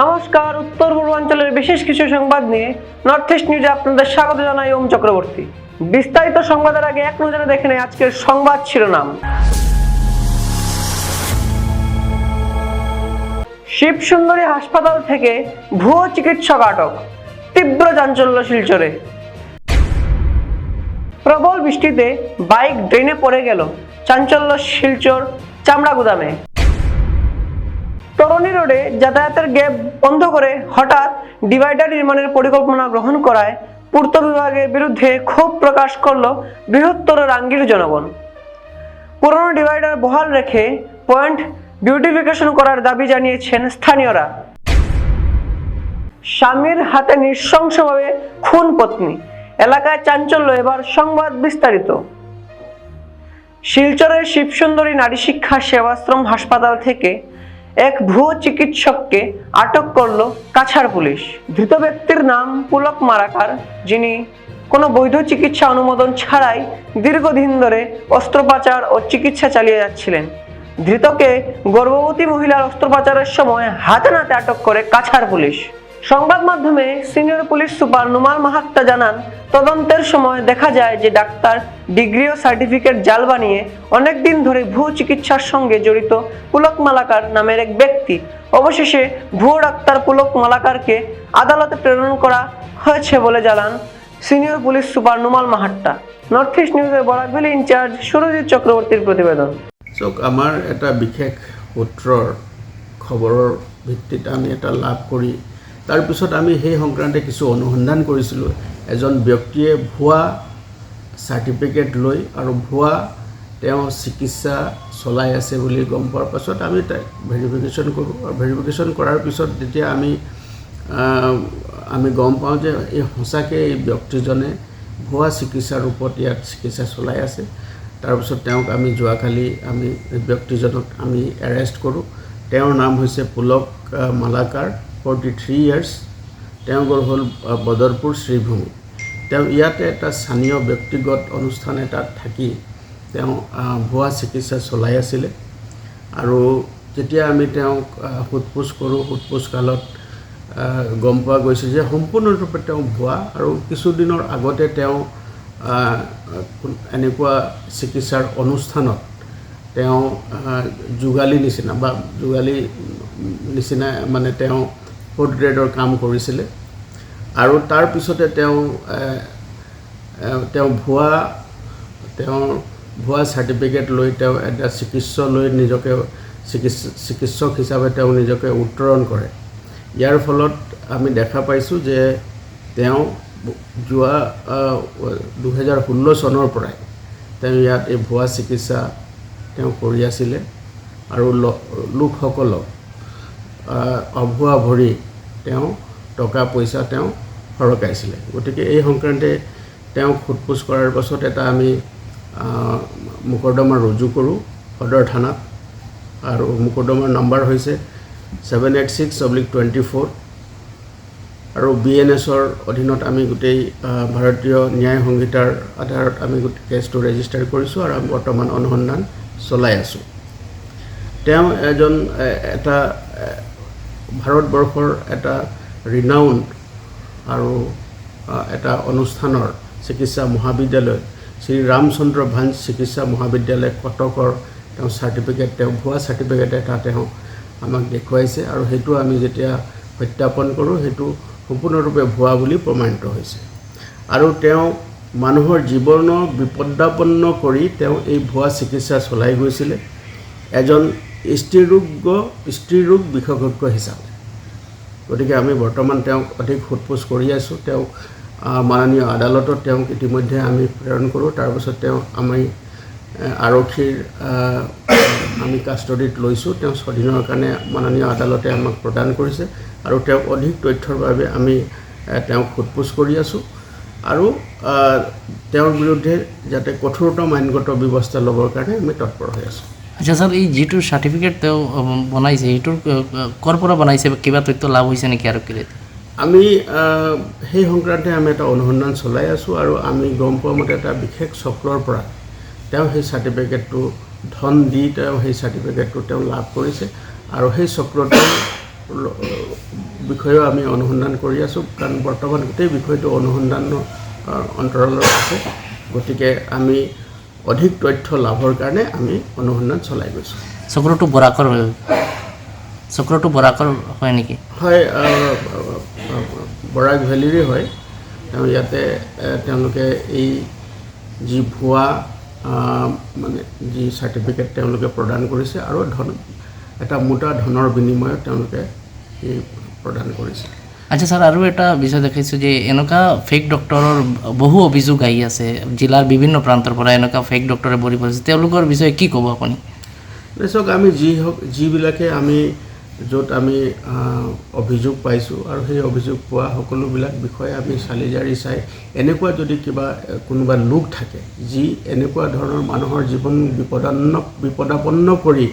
নমস্কার, উত্তর পূর্বাঞ্চলের বিশেষ কিছু সংবাদ নিয়ে নর্থ ইস্ট নিউজে আপনাদের স্বাগত জানাই ওম চক্রবর্তী। বিস্তারিত সংবাদের আগে এক নজরে দেখে নেই আজকের সংবাদ শিরোনাম। শিবসুন্দরী হাসপাতাল থেকে ভুয়ো চিকিৎসক আটক, তীব্র চাঞ্চল্য শিলচরে। প্রবল বৃষ্টিতে বাইক ড্রেনে পড়ে গেল চাঞ্চল্য শিলচর চামড়া গুদামে তরণী রোডে যাতায়াতের গ্যাপ বন্ধ করে হঠাৎ ডিভাইডার নির্মাণের পরিকল্পনা গ্রহণ করায় পূর্ত বিভাগের বিরুদ্ধে ক্ষোভ প্রকাশ করল বৃহত্তর রাঙ্গির জনগণ। পুরনো ডিভাইডার বহাল রেখে পয়েন্ট বিউটিফিকেশন করার দাবি জানিয়েছেন স্থানীয়রা। স্বামীর হাতে নৃশংসভাবে খুন পত্নী। এলাকায় চাঞ্চল্য এবার সংবাদ বিস্তারিত। শিলচরের শিবসুন্দরী নারী শিক্ষা সেবাশ্রম হাসপাতাল থেকে এক ভুয়ো চিকিৎসককে আটক করল কাছাড় পুলিশ। ধৃত ব্যক্তির নাম পুলক মারাকার, যিনি কোনো বৈধ চিকিৎসা অনুমোদন ছাড়াই দীর্ঘদিন ধরে অস্ত্রোপচার ও চিকিৎসা চালিয়ে যাচ্ছিলেন। ধৃতকে গর্ভবতী মহিলার অস্ত্রোপচারের সময় হাতে নাতে আটক করে কাছাড় পুলিশ। সংবাদ মাধ্যমে senior police super Numal Mahatta জানান, তদন্তের সময় দেখা যায় যে ডাক্তার ডিগ্রি ও সার্টিফিকেট জাল বানিয়ে অনেক দিন ধরে ভুয়ো চিকিৎসার সঙ্গে জড়িত পুলক মালাকার নামের এক ব্যক্তি। অবশেষে ভুয়ো ডাক্তার পুলক মালাকারকে আদালতে প্রেরণ করা হয়েছে বলে জানান senior police super Numal Mahatta. North east নিউজের বরাক ভ্যালি ইনচার্জ সুরজিৎ চক্রবর্তীর প্রতিবেদন। আমাৰ এটা বিশেষ সূত্ৰৰ খবৰৰ ভিত্তিত আমি এটা লাভ কৰি তাৰপিছত আমি সেই সংক্ৰান্তে কিছু অনুসন্ধান কৰিছিলোঁ। এজন ব্যক্তিয়ে ভুৱা চাৰ্টিফিকেট লৈ আৰু ভুৱা তেওঁ চিকিৎসা চলাই আছে বুলি গম পোৱাৰ পাছত আমি ভেৰিফিকেশ্যন কৰোঁ। আৰু ভেৰিফিকেশ্যন কৰাৰ পিছত যেতিয়া আমি আমি গম পাওঁ যে এই সঁচাকৈ এই ব্যক্তিজনে ভুৱা চিকিৎসাৰ ৰূপত ইয়াত চিকিৎসা চলাই আছে তাৰপিছত তেওঁক আমি যোৱাকালি আমি ব্যক্তিজনক আমি এৰেষ্ট কৰোঁ। তেওঁৰ নাম হৈছে Pulak Malakar. Forty three years গ'ল হ'ল বদৰপুৰ শ্ৰীভূমি। তেওঁ ইয়াতে এটা স্থানীয় ব্যক্তিগত অনুষ্ঠান এটাত থাকি তেওঁ ভুৱা চিকিৎসা চলাই আছিলে। আৰু যেতিয়া আমি তেওঁক সোধ পোছ কৰোঁ সোধ পোছ কালত গম পোৱা গৈছে যে সম্পূৰ্ণৰূপে তেওঁ ভুৱা আৰু কিছুদিনৰ আগতে তেওঁ এনেকুৱা চিকিৎসাৰ অনুষ্ঠানত তেওঁ যোগালী নিচিনা বা যোগালী নিচিনা মানে তেওঁ ফ'ৰ্থ গ্ৰেডৰ কাম কৰিছিলে। আৰু তাৰপিছতে তেওঁ তেওঁ ভুৱা তেওঁৰ ভুৱা চাৰ্টিফিকেট লৈ তেওঁ এটা চিকিৎসক লৈ নিজকে চিকিৎস চিকিৎসক হিচাপে তেওঁ নিজকে উত্তৰণ কৰে। ইয়াৰ ফলত আমি দেখা পাইছোঁ যে তেওঁ যোৱা দুহেজাৰ ষোল্ল চনৰ পৰাই তেওঁ ইয়াত এই ভুৱা চিকিৎসা তেওঁ কৰি আছিলে। আৰু লোকসকলক অভুৱা ভৰি তেওঁ টকা পইচা তেওঁ সৰকাইছিলে গতিকে এই সংক্ৰান্তে তেওঁক সোধ কৰাৰ পাছত এটা আমি মোকৰ্দমা ৰুজু কৰোঁ সদৰ থানাত। আৰু মোকৰ্দমাৰ নম্বৰ হৈছে seven eight six oblique twenty four. আৰু বি এন এছৰ অধীনত আমি গোটেই ভাৰতীয় ন্যায় সংহিতাৰ আধাৰত আমি গোটেই কেছটো ৰেজিষ্টাৰ কৰিছোঁ আৰু আমি বৰ্তমান অনুসন্ধান চলাই আছোঁ। তেওঁ এজন এটা ভাৰতবৰ্ষৰ এটা ৰিনাউণ্ড আৰু এটা অনুষ্ঠানৰ চিকিৎসা মহাবিদ্যালয়। শ্ৰী ৰামচন্দ্ৰ ভাঞ্জ চিকিৎসা মহাবিদ্যালয় কটকৰ তেওঁ চাৰ্টিফিকেট তেওঁ ভুৱা চাৰ্টিফিকেট এটা তেওঁ আমাক দেখুৱাইছে আৰু সেইটো আমি যেতিয়া সত্যাপন কৰোঁ সেইটো সম্পূৰ্ণৰূপে ভুৱা বুলি প্ৰমাণিত হৈছে। আৰু তেওঁ মানুহৰ জীৱনৰ বিপদাপন্ন কৰি তেওঁ এই ভুৱা চিকিৎসা চলাই গৈছিলে। এজন স্ত্ৰীৰোগ্য স্ত্ৰীৰোগ বিশেষজ্ঞ হিচাপে। গতিকে আমি বৰ্তমান তেওঁক অধিক সোধ পোছ কৰি আছোঁ। তেওঁক মাননীয় আদালতত তেওঁক ইতিমধ্যে আমি প্ৰেৰণ কৰোঁ। তাৰপিছত তেওঁ আমি আৰক্ষীৰ আমি কাষ্টডিত লৈছোঁ। তেওঁ স্বাধীনৰ কাৰণে মাননীয় আদালতে আমাক প্ৰদান কৰিছে আৰু তেওঁক অধিক তথ্যৰ বাবে আমি তেওঁক সোধ পোছ কৰি আছোঁ। আৰু তেওঁৰ বিৰুদ্ধে যাতে কঠোৰতম আইনগত ব্যৱস্থা ল'বৰ কাৰণে আমি তৎপৰ হৈ আছোঁ। আচ্ছা ছাৰ এই যিটো চাৰ্টিফিকেট তেওঁ উম, বনাইছে সেইটোৰ ক'ৰ পৰা বনাইছে কিবা তথ্য লাভ হৈছে নেকি কিলে আমি সেই সংক্ৰান্তে আমি এটা অনুসন্ধান চলাই আছোঁ আৰু আমি গম পোৱা মতে এটা বিশেষ চক্ৰৰ পৰা তেওঁ সেই চাৰ্টিফিকেটটো ধন দি তেওঁ সেই চাৰ্টিফিকেটটো তেওঁ লাভ কৰিছে আৰু সেই চক্ৰটো ল- বিষয়েও আমি অনুসন্ধান কৰি আছোঁ কাৰণ বৰ্তমান গোটেই বিষয়টো অনুসন্ধানৰ অন্তৰালত আছে। গতিকে আমি অধিক তথ্য লাভৰ কাৰণে আমি অনুসন্ধান চলাই গৈছোঁ। চক্ৰটো বৰাকৰ চক্ৰটো বৰাকৰ হয় নেকি? হয় বৰাক ভেলীৰে হয়। তেওঁ ইয়াতে তেওঁলোকে এই যি ভুৱা মানে যি চাৰ্টিফিকেট তেওঁলোকে প্ৰদান কৰিছে আৰু ধন এটা মোটা ধনৰ বিনিময়ত তেওঁলোকে এই প্ৰদান কৰিছে। আচ্ছা ছাৰ আৰু এটা বিষয় দেখাইছোঁ যে এনেকুৱা ফেক ডক্টৰৰ বহু অভিযোগ আহি আছে জিলাৰ বিভিন্ন প্ৰান্তৰ পৰা এনেকুৱা ফেক ডক্টৰে ভৰি পৰিছে। তেওঁলোকৰ বিষয়ে কি ক'ব আপুনি? চাওক আমি যি হওক যিবিলাকে আমি য'ত আমি অভিযোগ পাইছোঁ আৰু সেই অভিযোগ পোৱা সকলোবিলাক বিষয়ে আমি চালি জাৰি চাই এনেকুৱা যদি কিবা কোনোবা লোক থাকে যি এনেকুৱা ধৰণৰ মানুহৰ জীৱন বিপদান্ন বিপদাপন্ন কৰি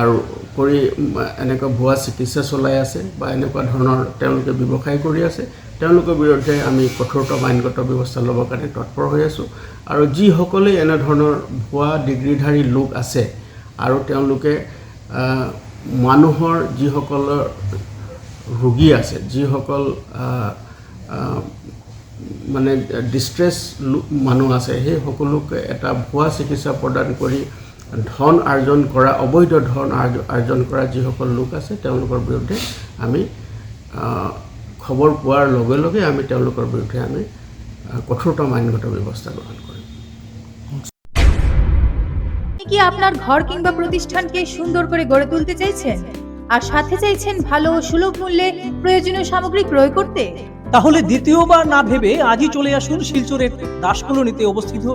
আৰু কৰি এনেকুৱা ভুৱা চিকিৎসা চলাই আছে বা এনেকুৱা ধৰণৰ তেওঁলোকে ব্যৱসায় কৰি আছে তেওঁলোকৰ বিৰুদ্ধে আমি কঠোৰতম আইনগত ব্যৱস্থা ল'বৰ কাৰণে তৎপৰ হৈ আছোঁ। আৰু যিসকলে এনেধৰণৰ ভুৱা ডিগ্ৰীধাৰী লোক আছে আৰু তেওঁলোকে মানুহৰ যিসকলৰ ৰোগী আছে যিসকল মানে ডিষ্ট্ৰেছ মানুহ আছে সেই সকলোকে এটা ভুৱা চিকিৎসা প্ৰদান কৰি ধন আৰ্জন কৰা অবৈধ ধন আৰ্জ- আৰ্জন কৰা যিসকল লোক আছে তেওঁলোকৰ বিৰুদ্ধে আমি খবৰ পোৱাৰ লগে লগে আমি তেওঁলোকৰ বিৰুদ্ধে আমি কঠোৰতম আইনগত ব্যৱস্থা গ্ৰহণ কৰিম। আপনি কি আপনার ঘর কিংবা প্রতিষ্ঠানকে সুন্দর করে গড়ে তুলতে চাইছেন? আর সাথে চাইছেন ভালো ও সুলভ মূল্যে প্রয়োজনীয় সামগ্রী ক্রয় করতে? তাহলে দ্বিতীয়বার না ভেবে আজই চলে আসুন শিলচরের দাসকলোনিতে অবস্থিত।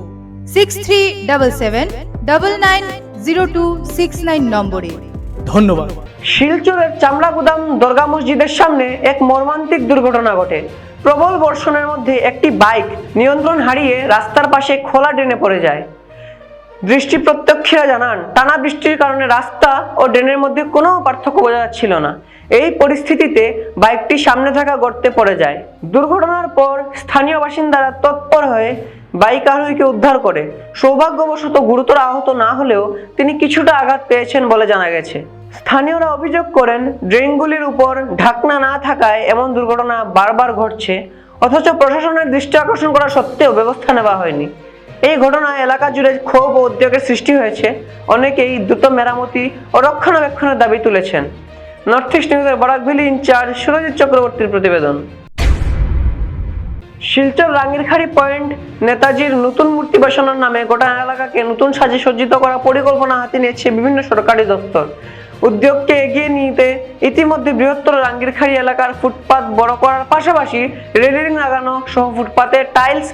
six three double seven double nine zero two six nine নম্বরে। ধন্যবাদ। শিলচরের চামড়া গুদাম দরগা মসজিদের সামনে এক মর্মান্তিক দুর্ঘটনা ঘটে। প্রবল বর্ষণের মধ্যে একটি বাইক নিয়ন্ত্রণ হারিয়ে রাস্তার পাশে খোলা ড্রেনে পড়ে যায়। দৃষ্টি প্রত্যক্ষীরা জানান টানা বৃষ্টির কারণে রাস্তা ও ড্রেনের মধ্যে কোনো পার্থক্য বোঝা যাচ্ছিল না। এই পরিস্থিতিতে বাইকটি সামনে থাকা গর্তে পড়ে যায়। দুর্ঘটনার পর স্থানীয় বাসিন্দারা তৎপর হয়ে বাইক আরোহীকে উদ্ধার করে। সৌভাগ্যবশত গুরুতর আহত না হলেও তিনি কিছুটা আঘাত পেয়েছেন বলে জানা গেছে। স্থানীয়রা অভিযোগ করেন, ড্রেনগুলির উপর ঢাকনা না থাকায় এমন দুর্ঘটনা বারবার ঘটছে, অথচ প্রশাসনের দৃষ্টি আকর্ষণ করা সত্ত্বেও ব্যবস্থা নেওয়া হয়নি। এই ঘটনায় এলাকা জুড়ে ক্ষোভ ও উদ্যোগের সৃষ্টি হয়েছে। অনেকেই দ্রুত মেরামতি ও রক্ষণাবেক্ষণের দাবি তুলেছেন। নর্থ ইস্ট নিউজের বরাকভ্যালি ইনচার্জ সুরজিৎ চক্রবর্তীর প্রতিবেদন। শিলচর রাঙ্গিরখাড়ি পয়েন্ট নেতাজির নতুন মূর্তি বসানোর নামে গোটা এলাকাকে নতুন সাজে সজ্জিত করা পরিকল্পনা হাতে নিয়েছে বিভিন্ন সরকারি দপ্তর। উদ্যোগকে এগিয়ে নিতে ইতিমধ্যে বৃহত্তর রাঙ্গিরখাড়ি এলাকার ফুটপাত বড় করার পাশাপাশি রেলিং লাগানো সহ ফুটপাতে টাইলস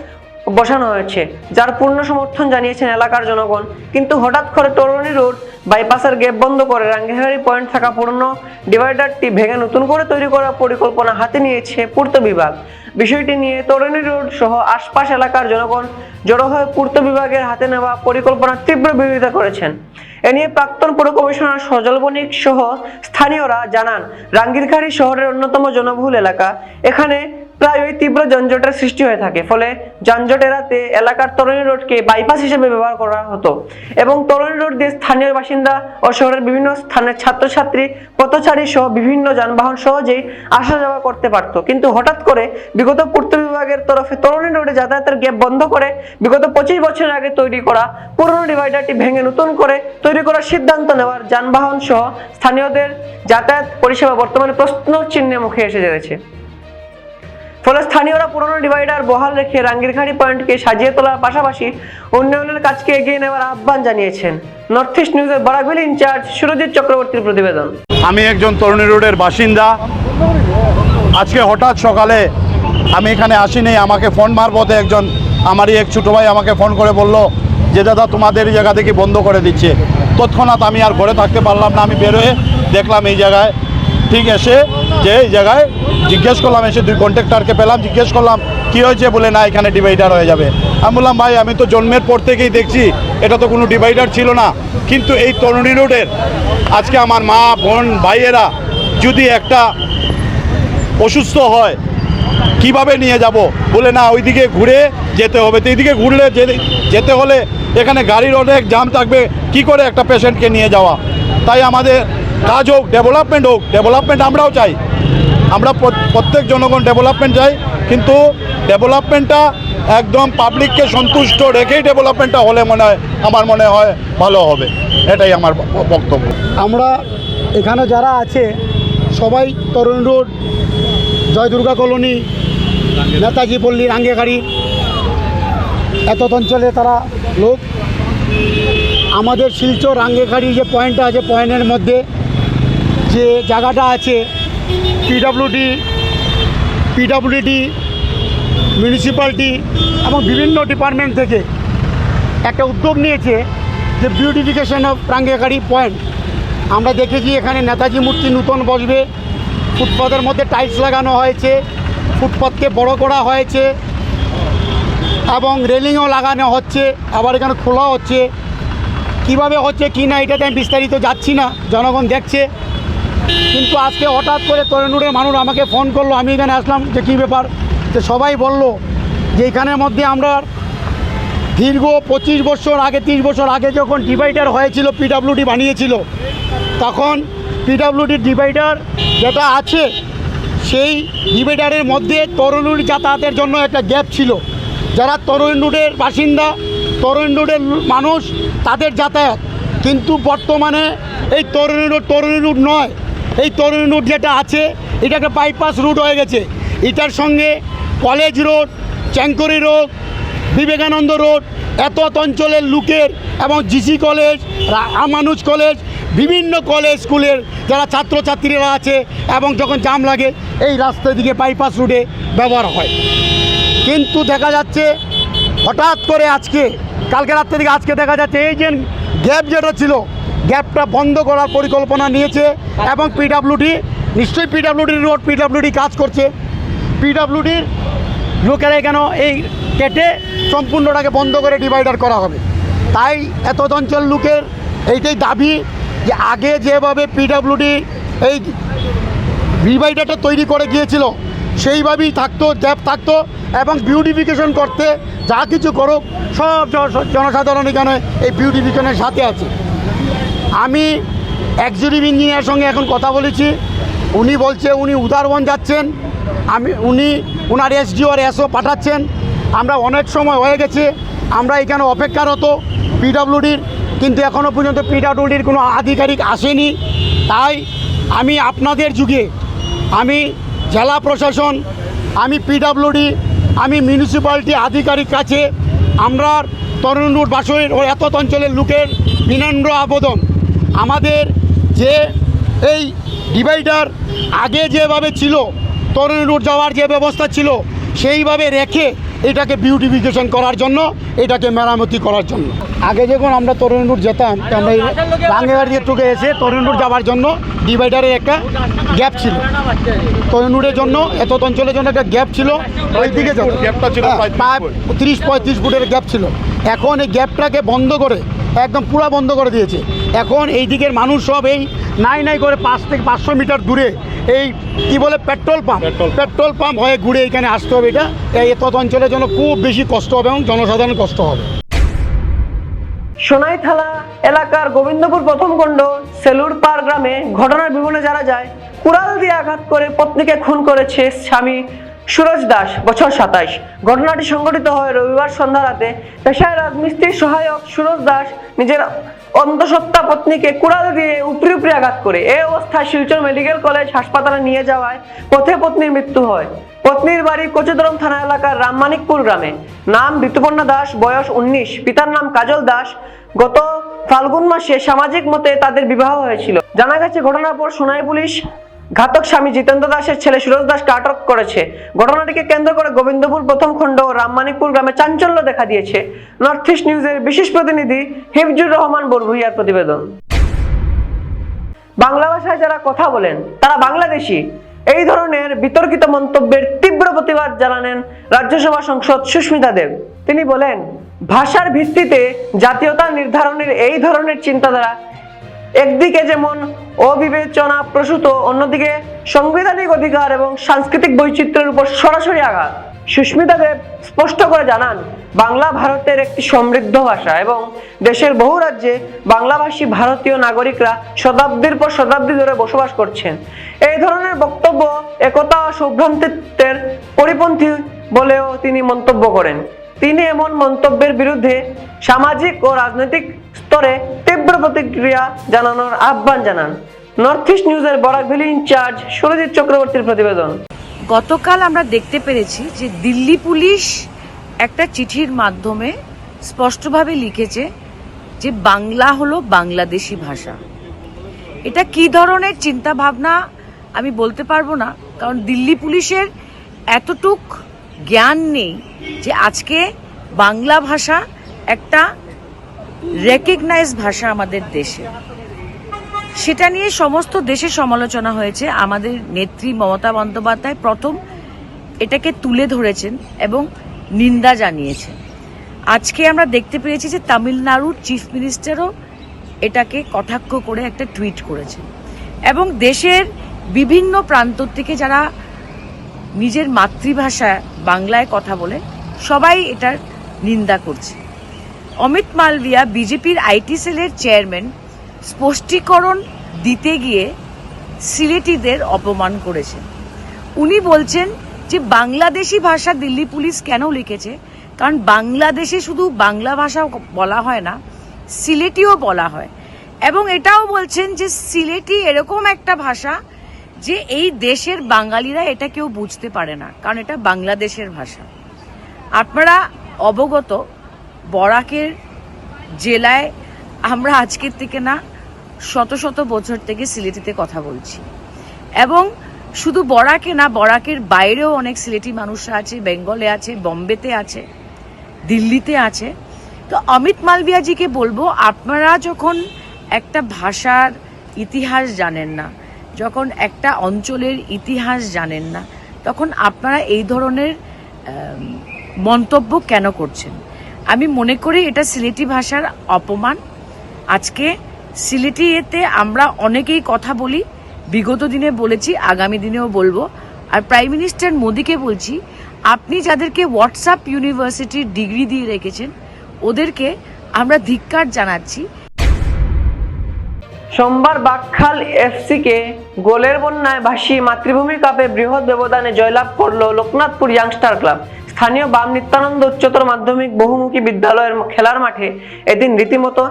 বসানো হয়েছে, যার পূর্ণ সমর্থন জানিয়েছেন এলাকার জনগণ। কিন্তু হঠাৎ করে তরুণী রোড বাইপাসের গেপ বন্ধ করে রাঙ্গিহারি পয়েন্ট থাকা পুরনো ডিভাইডারটি ভেঙে নতুন করে তৈরি করার পরিকল্পনা হাতে নিয়েছে পূর্ত বিভাগ। বিষয়টি নিয়ে তরুণী রোড সহ আশপাশ এলাকার জনগণ জড়ো হয়ে পূর্ত বিভাগের হাতে নেওয়া পরিকল্পনার তীব্র বিরোধিতা করেছেন। এ নিয়ে প্রাক্তন পুর কমিশনার সজল বণিক সহ স্থানীয়রা জানান রাঙ্গিরখাড়ি শহরের অন্যতম জনবহুল এলাকা। এখানে প্রায়ই তীব্র যানজটের সৃষ্টি হয়ে থাকে। ফলে যানজট এড়াতে এলাকার তরুণী রোডকে বাইপাস হিসেবে ব্যবহার করা হতো এবং তরুণী রোড দিয়ে স্থানীয় বাসিন্দা ও শহরের বিভিন্ন স্থানের ছাত্রছাত্রী, পথচারী সহ বিভিন্ন যানবাহন সহজেই আসা যাওয়া করতে পারত। কিন্তু হঠাৎ করে বিগত পূর্ত বিভাগের তরফে তরুণী রোডে যাতায়াতের গ্যাপ বন্ধ করে বিগত পঁচিশ বছর আগে তৈরি করা পুরনো ডিভাইডারটি ভেঙে নতুন করে তৈরি করার সিদ্ধান্ত নেওয়ার যানবাহন সহ স্থানীয়দের যাতায়াত পরিষেবা বর্তমানে প্রশ্ন চিহ্নের মুখে এসে যেতেছে ফলে স্থানীয়রা পুরনো ডিভাইডার বহাল রেখে রাঙ্গিরখাড়ি পয়েন্টকে সাজিয়ে তোলার পাশাপাশি উন্নয়নের কাজকে এগিয়ে নেওয়ার আহ্বান জানিয়েছেন নর্থ ইস্ট নিউজের বরাকভেলি ইনচার্জ সুরজিৎ চক্রবর্তীর প্রতিবেদন। আমি একজন তরুণী রোডের বাসিন্দা। আজকে হঠাৎ সকালে আমি এখানে আসিনি, আমাকে ফোন মারফতে একজন আমারই এক ছোটো ভাই আমাকে ফোন করে বলল যে, দাদা, তোমাদের এই জায়গা থেকে বন্ধ করে দিচ্ছে। তৎক্ষণাৎ আমি আর ঘরে থাকতে পারলাম না, আমি বেরোয় দেখলাম এই জায়গায়। ঠিক এসে যে এই জায়গায় জিজ্ঞেস করলাম, এসে দুই কন্ট্রাক্টরকে পেলাম, জিজ্ঞেস করলাম, কী হয়েছে? বলে, না, এখানে ডিভাইডার হয়ে যাবে। আমি বললাম, ভাই, আমি তো জন্মের পর থেকেই দেখছি, এটা তো কোনো ডিভাইডার ছিল না। কিন্তু এই তরুণী রোডের আজকে আমার মা, বোন, ভাইয়েরা যদি একটা অসুস্থ হয়, কীভাবে নিয়ে যাব? বলে, না, ওইদিকে ঘুরে যেতে হবে। তো এইদিকে ঘুরলে যেতে হলে এখানে গাড়ির অনেক জাম থাকবে, কি করে একটা পেশেন্টকে নিয়ে যাওয়া? তাই আমাদের কাজ হোক ডেভেলপমেন্ট হোক ডেভেলপমেন্ট আমরাও চাই। আমরা প্রত্যেক জনগণ ডেভেলপমেন্ট চাই কিন্তু ডেভেলপমেন্টটা একদম পাবলিককে সন্তুষ্ট রেখেই ডেভেলপমেন্টটা হলে মনে হয়, আমার মনে হয় ভালো হবে। এটাই আমার বক্তব্য। আমরা এখানে যারা আছে, সবাই তরুণ রোড, জয় দুর্গা কলোনি, নেতাজি পল্লী রাঙ্গেগাড়ি এত অঞ্চলে তারা লোক। আমাদের শিলচর রাঙ্গেগাড়ি যে পয়েন্টটা আছে পয়েন্টের মধ্যে যে জায়গাটা আছে পিডাব্লিউডি পিডাব্লিউডি মিউনিসিপ্যালিটি এবং বিভিন্ন ডিপার্টমেন্ট থেকে একটা উদ্যোগ নিয়েছে যে বিউটিফিকেশন অফ রাঙ্গেগাড়ি পয়েন্ট আমরা দেখেছি এখানে নেতাজি মূর্তি নূতন বসবে ফুটপাথের মধ্যে টাইলস লাগানো হয়েছে ফুটপাথকে বড় করা হয়েছে এবং রেলিংও লাগানো হচ্ছে, আবার এখানে খোলা হচ্ছে। কীভাবে হচ্ছে কি না এটাতে আমি বিস্তারিত যাচ্ছি না, জনগণ দেখছে। কিন্তু আজকে হঠাৎ করে তরুণুরের মানুষ আমাকে ফোন করল, আমি এখানে আসলাম যে কী ব্যাপার? তো সবাই বলল যে এখানের মধ্যে আমরা দীর্ঘ পঁচিশ বছর আগে, তিরিশ বছর আগে যখন ডিভাইডার হয়েছিল পিডাব্লিউডি বানিয়েছিল, তখন পিডাব্লিউডির ডিভাইডার যেটা আছে, সেই ডিভাইডারের মধ্যে তরুণুর যাতায়াতের জন্য একটা গ্যাপ ছিল। যারা তরুণ রুটের বাসিন্দা তরুণ রুটের মানুষ, তাদের যাতায়াত। কিন্তু বর্তমানে এই তরুণ রুট তরুণ রুট নয় এই তরুণ রুট যেটা আছে, এটা একটা বাইপাস রুট হয়ে গেছে। এটার সঙ্গে college road Chengkuri road Vivekananda road এত এত অঞ্চলের লোকের এবং জিসি কলেজ আমানুজ কলেজ বিভিন্ন কলেজ স্কুলের যারা ছাত্রছাত্রীরা আছে এবং যখন জাম লাগে, এই রাস্তা দিকে বাইপাস রুটে ব্যবহার হয়। কিন্তু দেখা যাচ্ছে, হঠাৎ করে আজকে, কালকে রাত্রে দিকে আজকে দেখা যাচ্ছে, এই যে গ্যাপ যেটা ছিল গ্যাপটা বন্ধ করার পরিকল্পনা নিয়েছে এবং পিডাব্লিউডি নিশ্চয়ই পিডাব্লিউডির রোড পিডাব্লিউডি কাজ করছে। পিডাব্লিউডির লোকেরা এখানে এই কেটে সম্পূর্ণটাকে বন্ধ করে ডিভাইডার করা হবে? তাই এত অঞ্চল লোকের এইটাই দাবি যে আগে যেভাবে পিডাব্লিউডি এই ডিভাইডারটা তৈরি করে গিয়েছিল সেইভাবেই থাকতো গ্যাপ থাকতো এবং বিউটিফিকেশন করতে যা কিছু করুক, সব জনসাধারণ এখানে এই বিউটিফিকেশনের সাথে আছে। আমি এক্সিকিউটিভ ইঞ্জিনিয়ার সঙ্গে এখন কথা বলেছি। উনি বলছে, উনি উদারবন যাচ্ছেন। আমি, উনি ওনার এসডিও আর এসও পাঠাচ্ছেন। আমরা অনেক সময় হয়ে গেছে, আমরা এখানে অপেক্ষারত পিডাব্লিউডির কিন্তু এখনও পর্যন্ত পিডাব্লিউডির কোনো আধিকারিক আসেনি। তাই আমি আপনাদের যুগে, আমি জেলা প্রশাসন, আমি পিডাব্লিউডি আমি মিউনিসিপ্যালিটি আধিকারিক কাছে, আমরা তরুণ রুট বাসের ও এত অঞ্চলের লোকের বিনম্র আবেদন। আমাদের যে এই ডিভাইডার আগে যেভাবে ছিল তরুণ রুট যাওয়ার যে ব্যবস্থা ছিল সেইভাবে রেখে এটাকে বিউটিফিকেশন করার জন্য এটাকে মেরামতি করার জন্য। আগে যখন আমরা তরুণ রুট যেতাম আমরা এই রাঙ্গেবাড়ি টুকে এসে তরুণ রুট যাওয়ার জন্য ডিভাইডারের একটা গ্যাপ ছিল। তরুণ রুটের জন্য এত অঞ্চলের জন্য একটা গ্যাপ ছিল ওই দিকে হ্যাঁ, তিরিশ পঁয়ত্রিশ ফুটের গ্যাপ ছিল। এখন এই গ্যাপটাকে বন্ধ করে একদম পুরা বন্ধ করে দিয়েছে। এখন এই দিকের মানুষ সব এই নাই নাই করে পাঁচ থেকে পাঁচশো মিটার দূরে এই কি বলে পেট্রোল পাম্প পেট্রোল পাম্প। হয়ে ঘুরে এখানে আসতে হবে এটা। এই এত অঞ্চলের জন্য খুব বেশি কষ্ট হবে এবং জনসাধারণ কষ্ট হবে। সোনাইথালা এলাকার গোবিন্দপুর প্রথম খণ্ড সেলুর পার গ্রামে ঘটনার বিবরণে যারা যায় কুড়াল দিয়ে আঘাত করে পত্নীকে খুন করেছে স্বামী সুরজ দাস, বছর সাতাইশ। ঘটনাটি সংঘটিত হয় রবিবার সন্ধ্যা রাতে। পেশায় রাজমিস্ত্রির সহায়ক সুরজ দাস নিজের অন্তঃসত্ত্বা পত্নীকে কুড়াল দিয়ে উপরি উপরি আঘাত করে। এই অবস্থায় শিলচর মেডিকেল কলেজ হাসপাতালে নিয়ে যাওয়ায় পথে পত্নীর মৃত্যু হয়। পত্নীর বাড়ি কচুদরম থানা এলাকার রামমানিকপুর গ্রামে। নাম ঋতুপর্ণা দাস, বয়স উনিশ। পিতার নাম কাজল দাস। গত ফাল্গুন মাসে সামাজিক মতে তাদের বিবাহ হয়েছিল। জানা গেছে, ঘটনার পর সোনাই পুলিশ ঘাতক স্বামী জিতেন্দ্র দাসের ছেলে সুরজ দাসকে আটক করেছে। ঘটনাটিকে কেন্দ্র করে গোবিন্দপুর প্রথম খণ্ড ও রামমানিকপুর গ্রামে চাঞ্চল্য দেখা দিয়েছে। নর্থ ইস্ট নিউজের বিশেষ প্রতিনিধি হিফজুর রহমান বরভুইয়ার প্রতিবেদন। বাংলা ভাষায় যারা কথা বলেন, তারা বাংলাদেশি। এই ধরনের বিতর্কিত মন্তব্যের তীব্র প্রতিবাদ জানালেন রাজ্যসভা সংসদ সুস্মিতা দেব। তিনি বলেন, ভাষার ভিত্তিতে জাতীয়তা নির্ধারণের এই ধরনের চিন্তাধারা একদিকে যেমন অবিবেচনা প্রসূত, অন্যদিকে সাংবিধানিক অধিকার এবং সাংস্কৃতিক বৈচিত্র্যের উপর সরাসরি আঘাত। সুস্মিতা দেব স্পষ্ট করে জানান, বাংলা ভারতের একটি সমৃদ্ধ ভাষা এবং দেশের বহু রাজ্যে বাংলাভাষী ভারতীয় নাগরিকরা শতাব্দীর পর শতাব্দী ধরে বসবাস করছেন। এই ধরনের বক্তব্য একতা ও সৌভ্রান্তিত্বের পরিপন্থী বলেও তিনি মন্তব্য করেন। তিনি এমন মন্তব্যের বিরুদ্ধে সামাজিক ও রাজনৈতিক স্তরে তীব্র প্রতিক্রিয়া জানানোর আহ্বান জানান। নর্থ ইস্ট নিউজের বরাক ভ্যালি ইনচার্জ সুরজিৎ চক্রবর্তীর প্রতিবেদন। গতকাল আমরা দেখতে পেরেছি যে দিল্লি পুলিশ একটা চিঠির মাধ্যমে স্পষ্টভাবে লিখেছে যে বাংলা হলো বাংলাদেশি ভাষা। এটা কি ধরনের চিন্তা ভাবনা আমি বলতে পারব না, কারণ দিল্লি পুলিশের এতটুক জ্ঞান নেই যে আজকে বাংলা ভাষা একটা রেকগনাইজ ভাষা আমাদের দেশে। সেটা নিয়ে সমস্ত দেশে সমালোচনা হয়েছে। আমাদের নেত্রী মমতা বন্দ্যোপাধ্যায় প্রথম এটাকে তুলে ধরেছেন এবং নিন্দা জানিয়েছেন। আজকে আমরা দেখতে পেয়েছি যে তামিলনাড়ুর চিফ মিনিস্টারও এটাকে কটাক্ষ করে একটা টুইট করেছেন। এবং দেশের বিভিন্ন প্রান্ত থেকে যারা নিজের মাতৃভাষা বাংলায় কথা বলে, সবাই এটার নিন্দা করছে। অমিত মালভিয়া বিজেপির আইটি সেলের চেয়ারম্যান স্পষ্টীকরণ দিতে গিয়ে সিলেটিদের অপমান করেছেন। উনি বলছেন যে বাংলাদেশি ভাষা দিল্লি পুলিশ কেন লিখেছে? কারণ বাংলাদেশে শুধু বাংলা ভাষা বলা হয় না, সিলেটিও বলা হয়। এবং এটাও বলছেন যে সিলেটি এরকম একটা ভাষা যে এই দেশের বাঙালিরা এটা কেউ বুঝতে পারে না, কারণ এটা বাংলাদেশের ভাষা। আপনারা অবগত বরাকের জেলায় আমরা আজকের থেকে না শত শত বছর থেকে সিলেটিতে কথা বলছি। এবং শুধু বরাকে না, বরাকের বাইরেও অনেক সিলেটি মানুষরা আছে, বেঙ্গলে আছে, বম্বেতে আছে, দিল্লিতে আছে। তো অমিত মালবিয়াজিকে বলব, আপনারা যখন একটা ভাষার ইতিহাস জানেন না, যখন একটা অঞ্চলের ইতিহাস জানেন না, তখন আপনারা এই ধরনের মন্তব্য কেন করছেন? আমি মনে করি এটা সিলেটি ভাষার অপমান। আজকে সিলেটি এতে আমরা অনেকেই কথা বলি, বিগত দিনে বলেছি, আগামী দিনেও বলব। আর প্রাইম মিনিস্টার মোদীকে বলছি, আপনি যাদেরকে হোয়াটসঅ্যাপ ইউনিভার্সিটির ডিগ্রি দিয়ে রেখেছেন, ওদেরকে আমরা ধিক্কার জানাচ্ছি। সোমবার বাকখাল এফসিকে গোলের বন্যায় ভাসিয়ে মাতৃভূমি কাপে বৃহৎ ব্যবধানে জয়লাভ করল লোকনাথপুর ইয়াংস্টার ক্লাব স্থানীয় বাম নিত্যানন্দ উচ্চতর মাধ্যমিক বহুমুখী বিদ্যালয়ের খেলার মাঠে এদিন রীতিমতো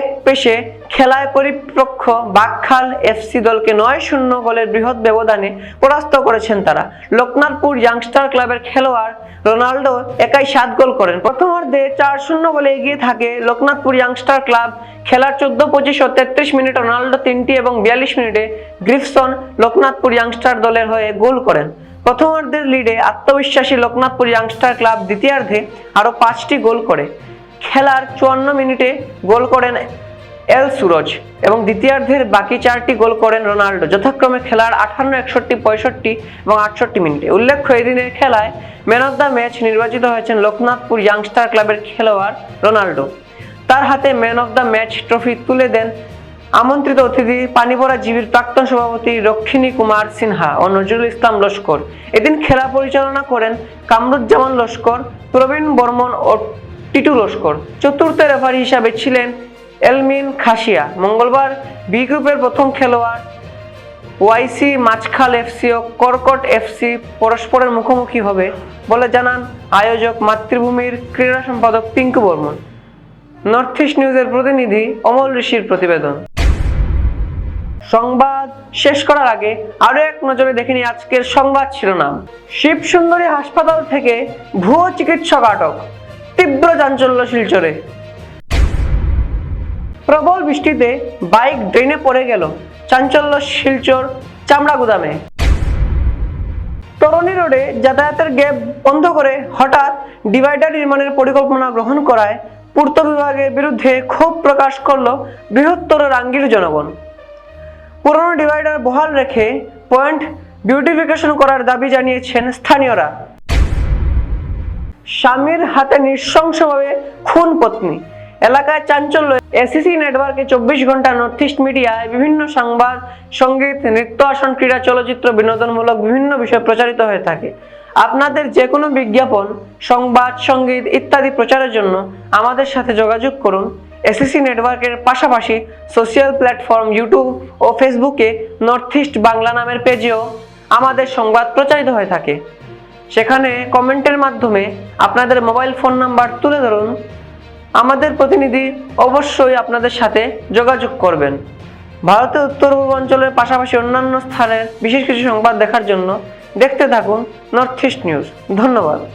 এক পেশে খেলায় পরিপক্ষ বাকখাল এফসি দলকে নয় শূন্য গোলের বৃহৎ ব্যবধানে পরাস্ত করেছেন তারা। লোকনাথপুর ইয়াংস্টার ক্লাবের খেলোয়াড় রোনাল্ডো একাই সাত গোল করেন। প্রথমার্ধে চার শূন্য গোলে এগিয়ে থাকে লোকনাথপুর ইয়াংস্টার ক্লাব খেলার চোদ্দ, পঁচিশ ও তেত্রিশ মিনিট রোনাল্ডো তিনটি এবং বিয়াল্লিশ মিনিটে গ্রিফসন লোকনাথপুর ইয়াংস্টার দলের হয়ে গোল করেন। প্রথমার্ধের লিডে আত্মবিশ্বাসী লোকনাথপুর ইয়াংস্টার ক্লাব দ্বিতীয়ার্ধে আরও পাঁচটি গোল করে। খেলার চুয়ান্ন মিনিটে গোল করেন এল সুরজ এবং দ্বিতীয়ার্ধের বাকি চারটি গোল করেন রোনাল্ডো। যথাক্রমে খেলার আঠান্ন, একষট্টি, পঁয়ষট্টি এবং আটষট্টি মিনিটে। উল্লেখ্য এই দিনের খেলায় ম্যান অফ দ্য ম্যাচ নির্বাচিত হয়েছেন লোকনাথপুর ইয়াংস্টার ক্লাবের খেলোয়াড় রোনাল্ডো। তার হাতে man of the match trophy তুলে দেন আমন্ত্রিত অতিথি পানিপড়া জীবীর প্রাক্তন সভাপতি রক্ষিণী কুমার সিনহা ও নজরুল ইসলাম লস্কর। এদিন খেলা পরিচালনা করেন কামরুজ্জামান লস্কর, প্রবীণ বর্মন ও টিটু লস্কর। চতুর্থ রেফারি হিসাবে ছিলেন এলমিন খাসিয়া। মঙ্গলবার বি গ্রুপের প্রথম খেলোয়াড় ওয়াইসি মাছখাল এফসি ও কর্কট এফসি পরস্পরের মুখোমুখি হবে বলে জানান আয়োজক মাতৃভূমির ক্রীড়া সম্পাদক পিঙ্কু বর্মন। নর্থ ইস্ট নিউজের প্রতিনিধি অমল ঋষির প্রতিবেদন। সংবাদ শেষ করার আগে আরও এক নজরে দেখে নিই আজকের সংবাদ শিরোনাম। শিব সুন্দরী হাসপাতাল থেকে ভুয়ো চিকিৎসক আটক, তীব্র চাঞ্চল্য শিলচরে। প্রবল বৃষ্টিতে বাইক ড্রেনে পড়ে গেল চাঞ্চল্য শিলচর চামড়া গুদামে তরণী রোডে যাতায়াতের গ্যাপ বন্ধ করে হঠাৎ ডিভাইডার নির্মাণের পরিকল্পনা গ্রহণ করায় পূর্ত বিভাগের বিরুদ্ধে ক্ষোভ প্রকাশ করল বৃহত্তর রাঙ্গির জনগণ। পুরনো ডিভাইডার বহাল রেখে পয়েন্ট বিউটিফিকেশন করার দাবি জানিয়েছেন স্থানীয়রা। স্বামীর হাতে নৃশংসভাবে খুন পত্নী। এলাকায় চাঞ্চল্য। এসিসি নেটওয়ার্কে চব্বিশ ঘণ্টা নর্থ ইস্ট মিডিয়ায় বিভিন্ন সংবাদ, সংগীত, নৃত্য আসন, ক্রীড়া, চলচ্চিত্র, বিনোদনমূলক বিভিন্ন বিষয় প্রচারিত হয়ে থাকে। আপনাদের যে কোনো বিজ্ঞাপন, সংবাদ, সংগীত ইত্যাদি প্রচারের জন্য আমাদের সাথে যোগাযোগ করুন। এসিসি নেটওয়ার্কের পাশাপাশি সোশ্যাল প্ল্যাটফর্ম ইউটিউব ও ফেসবুকে নর্থ ইস্ট বাংলা নামের পেজেও আমাদের সংবাদ প্রচারিত হয়ে থাকে। সেখানে কমেন্টের মাধ্যমে আপনাদের মোবাইল ফোন নাম্বার তুলে ধরুন। আমাদের প্রতিনিধি অবশ্যই আপনাদের সাথে যোগাযোগ করবেন। ভারতের উত্তর পূর্বাঞ্চলের পাশাপাশি অন্যান্য স্থানের বিশেষ কিছু সংবাদ দেখার জন্য দেখতে থাকুন নর্থ ইস্ট নিউজ। ধন্যবাদ।